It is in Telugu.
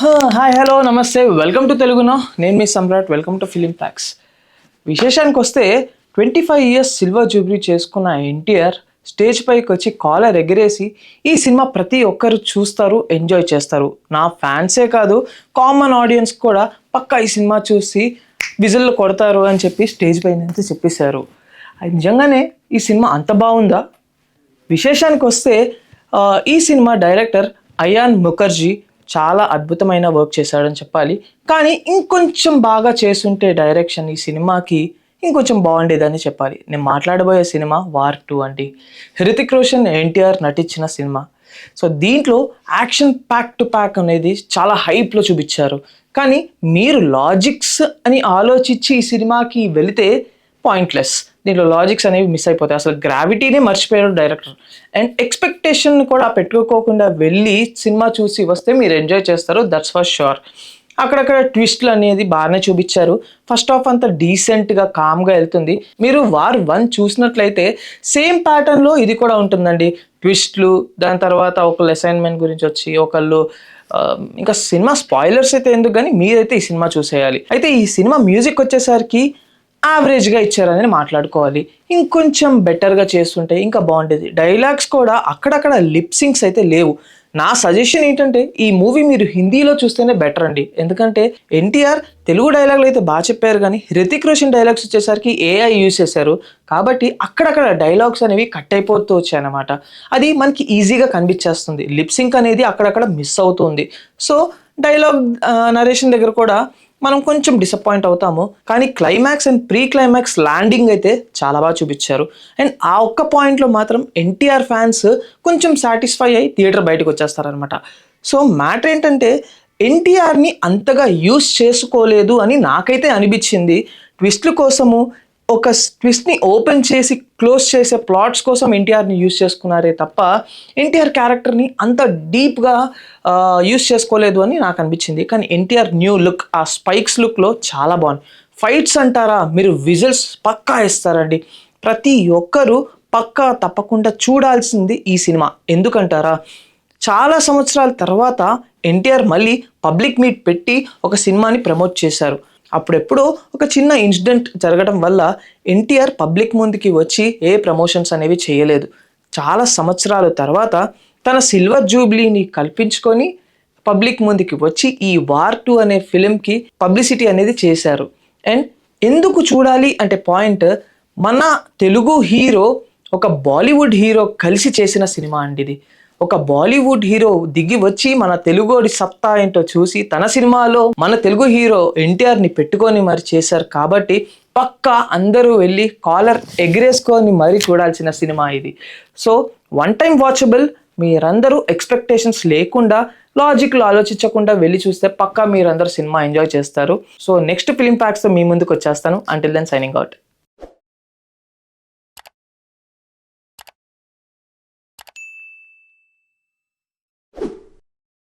హాయ్ హలో నమస్తే. వెల్కమ్ టు తెలుగునో. నేను మీ Samrat. Welcome to film facts. విశేషానికి వస్తే twenty five years silver jubilee చేసుకున్న ఎన్టీఆర్ స్టేజ్ పైకి వచ్చి కాలర్ ఎగిరేసి ఈ సినిమా ప్రతి ఒక్కరు చూస్తారు ఎంజాయ్ చేస్తారు. నా ఫ్యాన్సే కాదు కామన్ ఆడియన్స్ కూడా పక్కా ఈ సినిమా చూసి విజిల్లు కొడతారు అని చెప్పి స్టేజ్ పైన అయితే చెప్పేశారు. అది నిజంగానే ఈ సినిమా అంత బాగుందా? విశేషానికి వస్తే ఈ సినిమా డైరెక్టర్ అయాన్ ముఖర్జీ చాలా అద్భుతమైన వర్క్ చేశాడని చెప్పాలి. కానీ ఇంకొంచెం బాగా చేస్తుంటే డైరెక్షన్ ఈ సినిమాకి ఇంకొంచెం బాగుండేదని చెప్పాలి. నేను మాట్లాడబోయే సినిమా వార్ టూ అండి. హృతిక్ రోషన్ ఎన్టీఆర్ నటించిన సినిమా. సో దీంట్లో యాక్షన్ ప్యాక్ టు ప్యాక్ అనేది చాలా హైప్లో చూపించారు. కానీ మీరు లాజిక్స్ అని ఆలోచించి ఈ సినిమాకి వెళితే పాయింట్లెస్. దీంట్లో లాజిక్స్ అనేవి మిస్ అయిపోతాయి. అసలు గ్రావిటీనే మర్చిపోయారు డైరెక్టర్ అండ్ ఎక్స్పెక్టేషన్ కూడా పెట్టుకోకుండా వెళ్ళి సినిమా చూసి వస్తే మీరు ఎంజాయ్ చేస్తారు దట్స్ ఫర్ షూర్ అక్కడక్కడ ట్విస్ట్లు అనేది బాగానే చూపించారు. ఫస్ట్ ఆఫ్ అంతా డీసెంట్గా కామ్గా వెళ్తుంది. మీరు వార్ వన్ చూసినట్లయితే సేమ్ ప్యాటర్న్లో ఇది కూడా ఉంటుందండి. ట్విస్ట్లు దాని తర్వాత ఒకళ్ళు అసైన్మెంట్ గురించి వచ్చి ఒకళ్ళు ఇంకా సినిమా స్పాయిలర్స్ అయితే ఎందుకు కానీ మీరైతే ఈ సినిమా చూసేయాలి. అయితే ఈ సినిమా మ్యూజిక్ వచ్చేసరికి యావరేజ్గా ఇచ్చారని మాట్లాడుకోవాలి. ఇంకొంచెం బెటర్గా చేస్తుంటే ఇంకా బాగుండేది. డైలాగ్స్ కూడా అక్కడక్కడ లిప్సింగ్స్ అయితే లేవు. నా సజెషన్ ఏంటంటే ఈ మూవీ మీరు హిందీలో చూస్తేనే బెటర్ అండి. ఎందుకంటే ఎన్టీఆర్ తెలుగు డైలాగులు అయితే బాగా చెప్పారు కానీ హృతిక్ రోషన్ డైలాగ్స్ వచ్చేసరికి ఏఐ యూస్ చేశారు. కాబట్టి అక్కడక్కడ డైలాగ్స్ అనేవి కట్ అయిపోతూ వచ్చాయన్నమాట. అది మనకి ఈజీగా కనిపించేస్తుంది. లిప్సింక్ అనేది అక్కడక్కడ మిస్ అవుతుంది. సో డైలాగ్ నరేషన్ దగ్గర కూడా మనం కొంచెం డిసప్పాయింట్ అవుతాము. కానీ climax and pre climax landing అయితే చాలా బాగా చూపించారు. అండ్ ఆ ఒక్క పాయింట్లో మాత్రం ఎన్టీఆర్ ఫ్యాన్స్ కొంచెం సాటిస్ఫై అయ్యి థియేటర్ బయటకు వచ్చేస్తారనమాట సో మ్యాటర్ ఏంటంటే ఎన్టీఆర్ని అంతగా యూస్ చేసుకోలేదు అని నాకైతే అనిపించింది. ట్విస్ట్ల కోసము ఒక ట్విస్ట్ని ఓపెన్ చేసి క్లోజ్ చేసే ప్లాట్స్ కోసం ఎన్టీఆర్ని యూస్ చేసుకున్నారే తప్ప ఎన్టీఆర్ క్యారెక్టర్ని అంత డీప్గా యూస్ చేసుకోలేదు అని నాకు అనిపించింది. కానీ ఎన్టీఆర్ న్యూ లుక్ ఆ స్పైక్స్ లుక్లో చాలా బాగుంది. ఫైట్స్ అంటారా? మీరు విజిల్స్ పక్కా ఇస్తారండి ప్రతి ఒక్కరూ పక్కా తప్పకుండా చూడాల్సింది ఈ సినిమా. ఎందుకంటారా? చాలా సంవత్సరాల తర్వాత ఎన్టీఆర్ మళ్ళీ పబ్లిక్ మీట్ పెట్టి ఒక సినిమాని ప్రమోట్ చేశారు. అప్పుడెప్పుడో ఒక చిన్న ఇన్సిడెంట్ జరగడం వల్ల ఎన్టీఆర్ పబ్లిక్ ముందుకి వచ్చి ఏ ప్రమోషన్స్ అనేవి చేయలేదు. చాలా సంవత్సరాల తర్వాత తన సిల్వర్ జూబ్లీని కల్పించుకొని పబ్లిక్ ముందుకి వచ్చి ఈ వార్ టూ అనే ఫిలింకి పబ్లిసిటీ అనేది చేశారు. అండ్ ఎందుకు చూడాలి అంటే పాయింట్ మన తెలుగు హీరో ఒక బాలీవుడ్ హీరో కలిసి చేసిన సినిమా అండి ఇది. ఒక బాలీవుడ్ హీరో దిగి వచ్చి మన తెలుగోడి సత్తా ఏంటో చూసి తన సినిమాలో మన తెలుగు హీరో ఎన్టీఆర్ని పెట్టుకొని మరి చేశారు కాబట్టి పక్కా అందరూ వెళ్ళి కాలర్ ఎగిరేసుకొని మరి చూడాల్సిన సినిమా ఇది. సో వన్ టైం వాచబుల్ మీరందరూ ఎక్స్పెక్టేషన్స్ లేకుండా లాజిక్లో ఆలోచించకుండా వెళ్ళి చూస్తే పక్కా మీరందరూ సినిమా ఎంజాయ్ చేస్తారు. సో నెక్స్ట్ ఫిలిం ప్యాక్స్తో మీ ముందుకు వచ్చేస్తాను. Until then signing out